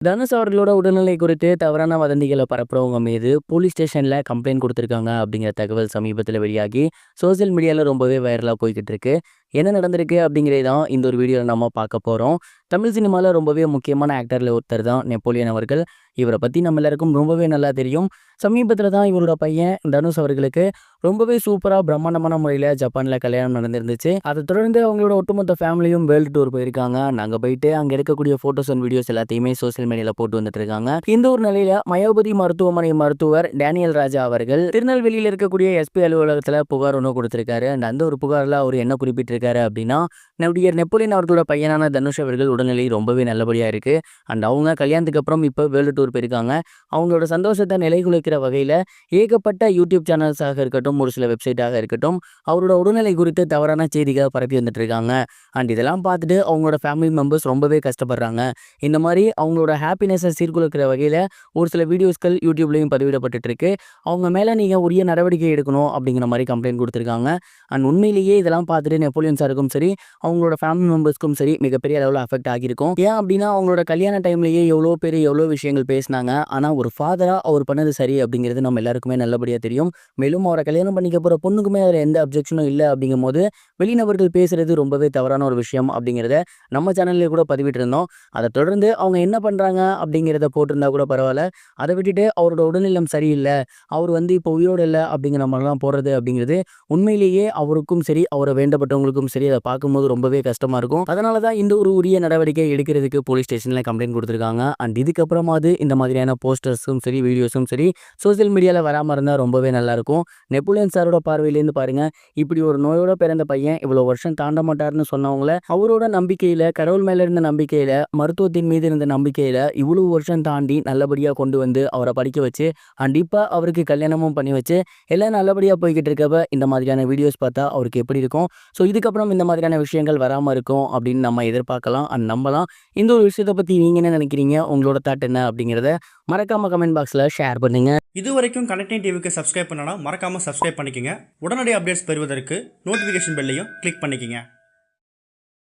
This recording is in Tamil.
தனுஷ் அவர்களோட உடல்நிலை குறித்து தவறான வதந்திகளை பரப்புறவங்க மீது போலீஸ் ஸ்டேஷனில் கம்ப்ளைண்ட் கொடுத்துருக்காங்க அப்படிங்கிற தகவல் சமீபத்தில் வெளியாகி சோஷியல் மீடியாவில் ரொம்பவே வைரலாக போய்கிட்டு இருக்கு. என்ன நடந்திருக்கு அப்படிங்கிறது தான் இந்த ஒரு வீடியோவில் நம்ம பார்க்க போகிறோம் தமிழ் சினிமாவில் ரொம்பவே முக்கியமான ஆக்டரில் ஒருத்தர் தான் நெப்போலியன் அவர்கள். இவரை பற்றி நம்ம எல்லாருக்கும் ரொம்பவே நல்லா தெரியும். சமீபத்தில் தான் இவரோட பையன் தனுஷ் அவர்களுக்கு ரொம்பவே சூப்பராக பிரம்மாண்டமான முறையில் ஜப்பானில் கல்யாணம் நடந்திருந்துச்சு. அதை தொடர்ந்து அவங்களோட ஒட்டுமொத்த ஃபேமிலியும் வேர்ல்டு டூர் போயிருக்காங்க. நாங்கள் போயிட்டு அங்கே இருக்கக்கூடிய ஃபோட்டோஸ் அண்ட் வீடியோஸ் எல்லாத்தையுமே சோஷியல் மீடியாவில் போட்டு வந்துட்டு இருக்காங்க. இந்த ஒரு நிலையில் மயோபதி மருத்துவமனை மருத்துவர் டேனியல் ராஜா அவர்கள் திருநெல்வேலியில் இருக்கக்கூடிய எஸ்பி அலுவலகத்தில் புகார் ஒன்று கொடுத்துருக்காரு. அந்த ஒரு புகாரில் அவர் என்ன குறிப்பிட்டிருக்காரு அப்படின்னா நம்முடைய நெப்போலியன் அவர்களோட பையனான தனுஷ் அவர்கள் உடல்நிலை ரொம்பவே நல்லபடியாக இருக்கு. அண்ட் அவங்க கல்யாணத்துக்கு அப்புறம் இப்போ வேர்ல்டு டூர் போயிருக்காங்க. அவங்களோட சந்தோஷத்தை நிலைகுலைக்கிற வகையில் ஏகப்பட்ட யூடியூப் சேனல்ஸாக இருக்கட்டும் ஒரு சில வெப்சைட்டாக இருக்கட்டும் அவரோட உடல்நிலை குறித்து தவறான செய்திகள் பரப்பி வந்துட்டு இருக்காங்க அண்ட் இதெல்லாம் பார்த்துட்டு அவங்களோட ஃபேமிலி மெம்பர்ஸ் ரொம்பவே கஷ்டப்படுறாங்க. இந்த மாதிரி அவங்களோட ஹாப்பினஸை சீர்குலைக்கிற வகையில் ஒரு சில வீடியோஸ்கள் யூடியூப்லேயும் பதிவிடப்பட்டு இருக்கு அவங்க மேலே நீங்கள் உரிய நடவடிக்கை எடுக்கணும் அப்படிங்கிற மாதிரி கம்ப்ளைண்ட் கொடுத்துருக்காங்க. அண்ட் உண்மையிலேயே இதெல்லாம் பார்த்துட்டு நெப்போலியன் சாருக்கும் சரி அவங்களோட ஃபேமிலி மெம்பர்ஸ்க்கும் சரி மிகப்பெரிய அளவில் அஃபெக்ட் ஆகியிருக்கும். ஏன் அப்படின்னா அவங்களோட கல்யாண டைம்லேயே எவ்வளோ பேர் எவ்வளோ விஷயங்கள் பேசினாங்க ஆனால் ஒரு ஃபாதராக அவர் பண்ணது சரி அப்படிங்கிறது நம்ம எல்லாருக்குமே நல்லபடியாக தெரியும். மேலும் அவரை கல்யாணம் பண்ணிக்க போகிற பொண்ணுக்குமே அதில் எந்த அப்ஜெக்ஷனும் இல்லை அப்படிங்கும் போது வெளிநபர்கள் பேசுறது ரொம்பவே தவறான ஒரு விஷயம் அப்படிங்கிறத நம்ம சேனல்லே கூட பதிவிட்டு இருந்தோம் அதை தொடர்ந்து அவங்க என்ன பண்ணுறாங்க அப்படிங்கிறத போட்டிருந்தா கூட பரவாயில்ல. அதை விட்டுட்டு அவரோட உடல்நிலம் சரியில்லை அவர் வந்து இப்போ உயிரோடு இல்லை அப்படிங்கிற மாதிரிலாம் போடுறது அப்படிங்கிறது உண்மையிலேயே அவருக்கும் சரி அவரை வேண்டப்பட்டவங்களுக்கும் சரி அதை பார்க்கும்போது ரொம்பவே கஷ்டமாக இருக்கும். அதனால தான் இந்த ஒரு உரிய நடவடிக்கை எடுக்கிறதுக்கு போலீஸ் ஸ்டேஷனில் கம்ப்ளைண்ட் கொடுத்துருக்காங்க. அண்ட் இதுக்கப்புறமாவது இந்த மாதிரியான போஸ்டர்ஸும் சரி வீடியோஸும் சரி சோஷியல் மீடியாவில் வராமல் இருந்தால் ரொம்பவே நல்லாயிருக்கும் நெப்போலியன் சாரோட பார்வையிலேருந்து பாருங்கள் இப்படி ஒரு நோயோட பிறந்த பையன் இவ்வளோ வருஷம் தாண்ட மாட்டார்னு சொன்னவங்கள அவரோட நம்பிக்கையில் கடவுள் மேலே இருந்த நம்பிக்கையில் மருத்துவத்தின் மீது இருந்த நம்பிக்கையில் இவ்வளோ வருஷம் தாண்டி நல்லபடியாக கொண்டு வந்து அவரை படிக்க வச்சு அண்ட் இப்போ அவருக்கு கல்யாணமும் பண்ணி வச்சு எல்லாம் நல்லபடியாக போய்கிட்டு இருக்கப்ப இந்த மாதிரியான வீடியோஸ் பார்த்தா அவருக்கு எப்படி இருக்கும்? ஸோ இதுக்கு இதுக்கப்புறம் இந்த மாதிரியான விஷயங்கள் வராமல் இருக்கும் அப்படின்னு நம்ம எதிர்பார்க்கலாம். அண்ட் நம்பலாம் இந்த ஒரு விஷயத்தை பற்றி நீங்கள் என்ன நினைக்கிறீங்க? உங்களோட தாட் என்ன அப்படிங்கிறத மறக்காமல் கமெண்ட் பாக்ஸில் ஷேர் பண்ணுங்கள் இது வரைக்கும் கனெக்டிங் டிவிக்கு சப்ஸ்கிரைப் பண்ணனா மறக்காமல் சப்ஸ்கிரைப் பண்ணிக்கங்க. உடனடி அப்டேட்ஸ் பெறுவதற்கு நோட்டிஃபிகேஷன் பெல்லையும் கிளிக் பண்ணிக்கங்க.